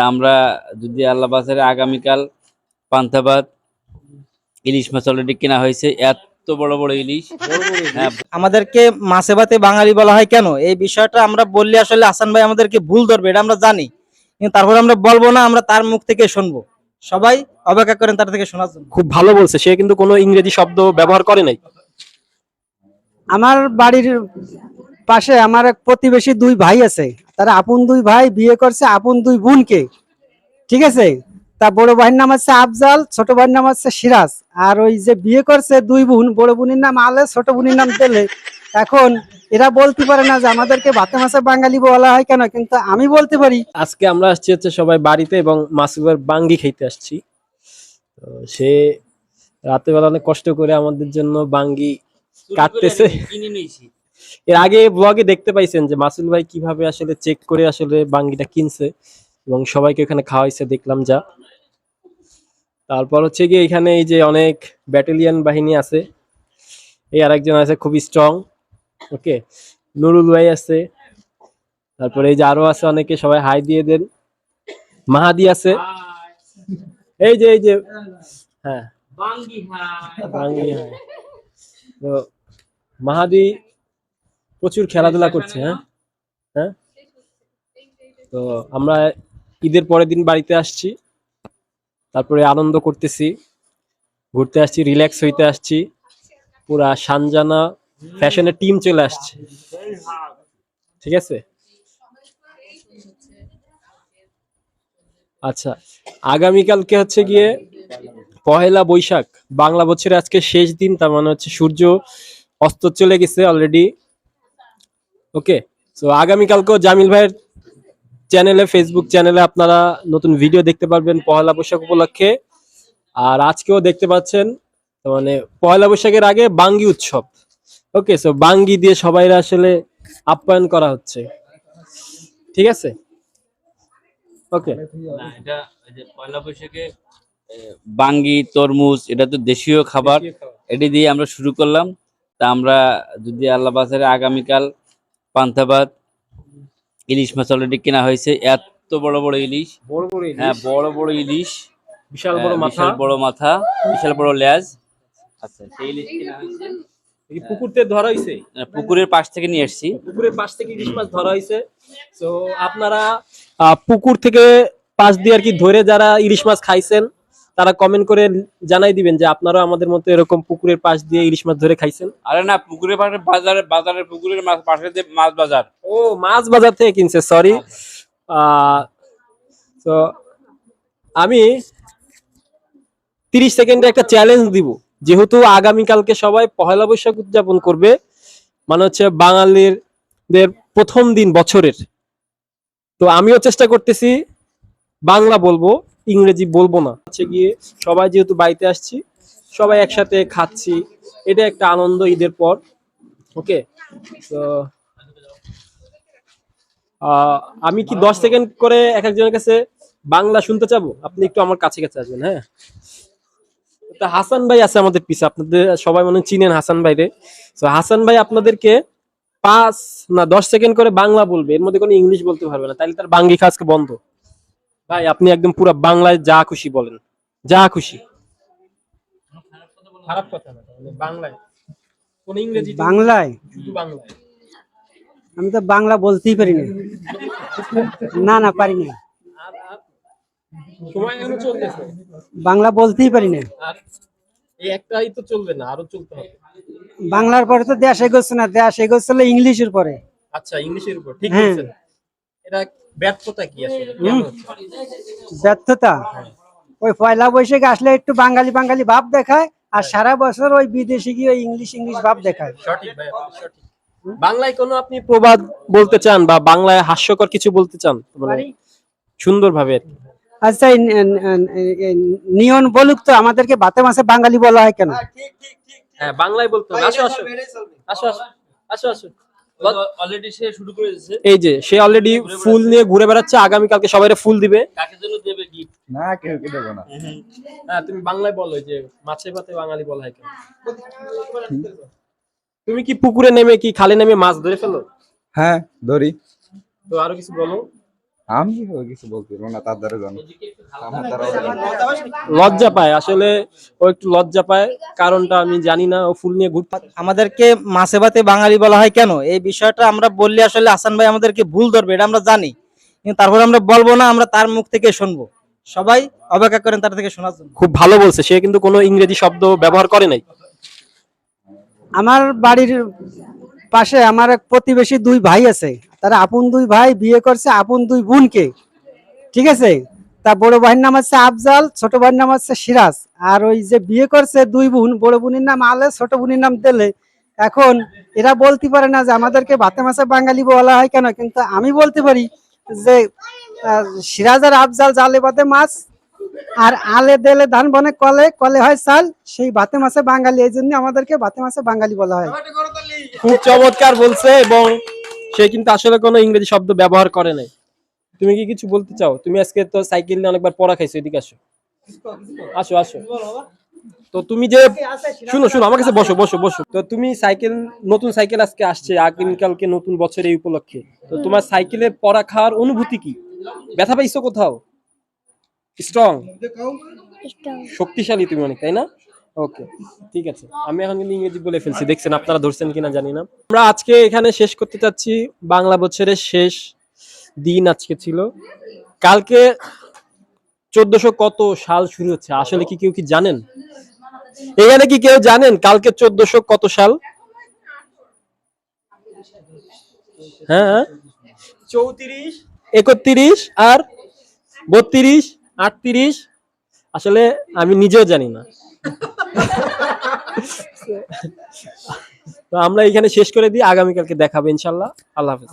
তা আমরা যদি আল্লাহ বাজারে আগামীকাল পান্থাবাদ ইলিশ মাছ অলরেডি কেনা হয়েছে এত বড় বড় ইলিশ। হ্যাঁ, আমাদেরকে মাছে ভাতে বাঙালি বলা হয় কেন? এই বিষয়টা আমরা বললে আসলে আসান ভাই আমাদেরকে ভুল ধরবে এটা আমরা জানি। কিন্তু তারপর আমরা বলব না আমরা তার মুখ থেকে শুনব। সবাই অপেক্ষা করেন তার থেকে শোনার জন্য। খুব ভালো বলছে সে কিন্তু কোনো ইংরেজি শব্দ ব্যবহার করে নাই। আমার বাড়ির পাশে আমার এক প্রতিবেশী দুই ভাই আছে। তারা আপন দুই ভাই বিয়ে করছে আপন দুই বোনকে। ঠিক আছে? তা বড় ভাইয়ের নাম হচ্ছে আফজাল ছোট ভাইয়ের নাম হচ্ছে সিরাজ। আর ওই যে বিয়ে করছে দুই বোন বড় বোনের নাম আলে ছোট বোনের নাম তেলে। এখন এরা বলতে পারে না যে আমাদেরকে ভাতে মাছে বাঙালি বলা হয় কেন কিন্তু আমি বলতে পারি। আজকে আমরা আসছি হচ্ছে সবাই বাড়িতে এবং মাসুবের বাঙ্গি খাইতে আসছি। তো সে রাতের বেলা অনেক কষ্ট করে আমাদের জন্য বাঙ্গি কাটতেছে। কিনে নিয়েছি। এর আগে ব্লগে দেখতে পাইছেন যে মাসুল ভাই কীভাবে আসলে চেক করে আসলে বাঙ্গিটা কিনছে এবং সবাইকে ওখানে খাওয়াইছে দেখলাম যা। তারপর হচ্ছে গিয়ে এখানে এই যে অনেক ব্যাটালিয়ান বাহিনী আছে। এই আরেকজন আছে খুব স্ট্রং ওকে নুরুল ভাই আছে। তারপরে এই যে আরও আছে অনেকে সবাই হাই দিয়ে দেন। মাহাদি আছে। এই যে এই যে হ্যাঁ। বাঙ্গি হ্যাঁ তো মাহাদি প্রচুর খেলাধুলা করছে হ্যাঁ? হ্যাঁ? তো আমরা ঈদের পরের দিন বাড়িতে আসছি তারপরে আনন্দ করতেছি ঘুরতে আসছি রিল্যাক্স হইতে আসছি পুরা সানজানা ফ্যাশনের টিম চলে আসছে। ঠিক আছে? আচ্ছা আগামীকালকে হচ্ছে গিয়ে পহেলা বৈশাখ বাংলা বছরের আজকে শেষ দিন তার মানে হচ্ছে সূর্য অস্ত চলে গেছে অলরেডি ওকে তো আগামীকালকেও জামিল ভাইয়ের চ্যানেলে ফেসবুক চ্যানেলে আপনারা নতুন ভিডিও দেখতে পারবেন পহেলা বৈশাখ উপলক্ষে। আর আজকেও দেখতে পাচ্ছেন মানে পয়লা বৈশাখের আগে বাঙ্গি উৎসব। ওকে সো বাঙ্গি দিয়ে সবাই আসলে আপ্যায়ন করা হচ্ছে। ঠিক আছে? ওকে এটা পয়লা বৈশাখে বাঙ্গি তরমুজ এটা তো দেশীয় খাবার। এটি দিয়ে আমরা শুরু করলাম। তা আমরা যদি আল্লাহ বাজারে আগামীকাল পান্তাবাদ ইলিশ মাছ অলরেডি কেনা হয়েছে। এত বড় বড় ইলিশ। বড় বড় হ্যাঁ বড় বড় ইলিশ। বিশাল বড় হ্যাঁ, মাথা। বিশাল বড় মাথা বিশাল বড় লেজ। আচ্ছা সেই ইলিশ কেনা হয়েছে। এই পুকুর থেকে ধরা হয়েছে পুকুরের পাশ থেকে নিয়ে এসেছি পুকুরের পাশ থেকে ইলিশ মাছ ধরা হয়েছে তো আপনারা আহ, পুকুর থেকে পাশ দিয়ে আর কি ধরে যারা ইলিশ মাছ খাইছেন তারা কমেন্ট করে জানাই দিবেন যে আপনারাও আমাদের মতো এরকম পুকুরের পাশ দিয়ে ইলিশ মাছ ধরে খাইছেন। আরে না পুকুরের পাশে বাজারে বাজারের পুকুরের মাছ পাশে যে মাছ বাজার। ও মাছ বাজার থেকে কিনছে সরি তো আমি তিরিশ সেকেন্ডে একটা চ্যালেঞ্জ দিব। যেহেতু আগামীকালকে সবাই পহেলা বৈশাখ উদযাপন করবে মানে হচ্ছে বাঙালিদের প্রথম দিন বছরের। তো আমিও চেষ্টা করতেছি বাংলা বলব। ইংরেজি বলব না। হচ্ছে গিয়ে সবাই যেহেতু বাড়িতে আসছি, সবাই একসাথে খাচ্ছি, এটা একটা আনন্দ ঈদের পর, ওকে? তো আমি কি দশ সেকেন্ড করে এক একজনের কাছে বাংলা শুনতে চাবো? আপনি একটু আমার কাছে কাছে আসবেন হ্যাঁ? তা হাসান ভাই আছে আমাদের পিছে, আপনাদের সবাই মনে চিনেন হাসান ভাইরে তো হাসান ভাই আপনাদেরকে পাঁচ না দশ সেকেন্ড করে বাংলা বলবে, এর মধ্যে কোনো ইংলিশ বলতে পারবে না তাহলে তার বাঙ্গি খাজকে বন্ধ। ভাই আপনি একদম পুরো বাংলায় যা খুশি বলেন। যা খুশি। খারাপ কথা না বাংলায়। কোন ইংরেজি বাংলায়? শুধু বাংলায়। আমি তো বাংলা বলতেই পারি না। না না পারি না। আর আর সময় এখনও চলতেছে। বাংলা বলতেই পারি না। আর এই একটাই তো চলবে না আরও চলতে হবে। বাংলার পরে তো দেশ এগোচ্ছে না দেশ এগোচ্ছিল ইংলিশের পরে। আচ্ছা ইংলিশের উপর ঠিক হ্যাঁ। বলছেন। এটা ব্যর্থতা কি আসলে? ব্যর্থতা? ওই পয়লা বৈশাখে আসলে একটু বাঙালি বাঙালি ভাব দেখায় আর সারা বছর ওই বিদেশি গিয়ে ইংলিশ ইংলিশ ভাব দেখায়। সঠিক ভাই সঠিক। বাংলায় কোনো আপনি প্রবাদ বলতে চান বা বাংলায় হাস্যকর কিছু বলতে চান? মানে পারি। সুন্দরভাবে আর কি। আচ্ছা নিয়ন বলুক তো আমাদেরকে ভাতে মাসে বাঙালি বলা হয় কেন? হ্যাঁ বাংলায় বলতে হবে। আসো আসো। আসো আসো। আসো আসো। অলরেডি সে শুরু করে দিয়েছে। এই যে সে অলরেডি ফুল নিয়ে ঘুরে বেড়াচ্ছে আগামীকালকে সবাই ফুল দিবে। কাকে জন্য দেবে গিফট না কেউ কে দেবো না। হ্যাঁ তুমি বাংলায় বলো যে মাছে ভাতে বাঙালি বলা হয় কেন? তুমি কি পুকুরে নেমে কি খালে নেমে মাছ ধরে ফেলো? হ্যাঁ ধরি। তো আরও কিছু বলো। আমি কিছু বলতে না তার দ্বারা জানো। লজ্জা পায়। আসলে ও একটু লজ্জা পায় কারণটা আমি জানি না ও ফুল নিয়ে ঘুরতে আমাদেরকে মাছে ভাতে বাঙালি বলা হয় কেন? এই বিষয়টা আমরা বললে আসলে আসান ভাই আমাদেরকে ভুল ধরবে এটা আমরা জানি। কিন্তু তারপরে আমরা বলব না আমরা তার মুখ থেকে শুনব। সবাই অপেক্ষা করেন তার থেকে শোনার জন্য। খুব ভালো বলছে সে কিন্তু কোনো ইংরেজি শব্দ ব্যবহার করে নাই। আমার বাড়ির পাশে আমার এক প্রতিবেশী দুই ভাই আছে। তারা আপন দুই ভাই বিয়ে করছে আপন দুই বোনকে। ঠিক আছে? তা বড় ভাইয়ের নাম হচ্ছে আফজাল, ছোট ভাইয়ের নাম হচ্ছে সিরাজ। আর ওই যে বিয়ে করছে দুই বোন, বড় বোনের নাম আলে ছোট বোনের নাম দেলে। এখন এরা বলতে পারে না যে আমাদেরকে ভাতে মাছে বাঙালি বলা হয় কেন? কিন্তু আমি বলতে পারি যে সিরাজ আর আফজাল জালে ভাতে মাছ, আর আলে দেলে ধান বনে কলে কলে হয় চাল, সেই ভাতে মাছে বাঙালি। এই জন্য আমাদেরকে ভাতে মাছে বাঙালি বলা হয়। খুব চমৎকার বলছে এবং সে কিন্তু আসলে কোনো ইংরেজি শব্দ ব্যবহার করে নাই। তুমি কি কিছু বলতে চাও? তুমি আজকে তো সাইকেল নিয়ে অনেকবার পড়া খাইছো এদিকে আসো। আসো আসো। তো তুমি যে শুনো শুনো আমার কাছে বসো বসো বসো। তো তুমি সাইকেল নতুন সাইকেল আজকে আসছে আগামীকালকে নতুন বছর এই উপলক্ষে। তো তোমার সাইকেলে পড়া খাওয়ার অনুভূতি কি? ব্যথা পাইছো কোথাও? স্ট্রং শক্তিশালী তুমি অনেক তাই না? ওকে ঠিক আছে। আমি এখন কিন্তু ইংরেজি বলে ফেলছি দেখছেন আপনারা ধরছেন কিনা জানি না। আমরা আজকে এখানে শেষ করতে চাচ্ছি বাংলা বছরের শেষ দিন আজকে ছিল। কালকে চোদ্দশো কত সাল শুরু হচ্ছে আসলে কি কেউ কি জানেন? এখানে কি কেউ জানেন কালকে চোদ্দশো কত সাল? হ্যাঁ চৌত্রিশ। একত্রিশ আর বত্রিশ আটত্রিশ আসলে আমি নিজেও জানি না। তো আমরা এখানে শেষ করে দিই আগামীকালকে দেখাবো ইনশাল্লাহ। আল্লাহ হাফেজ।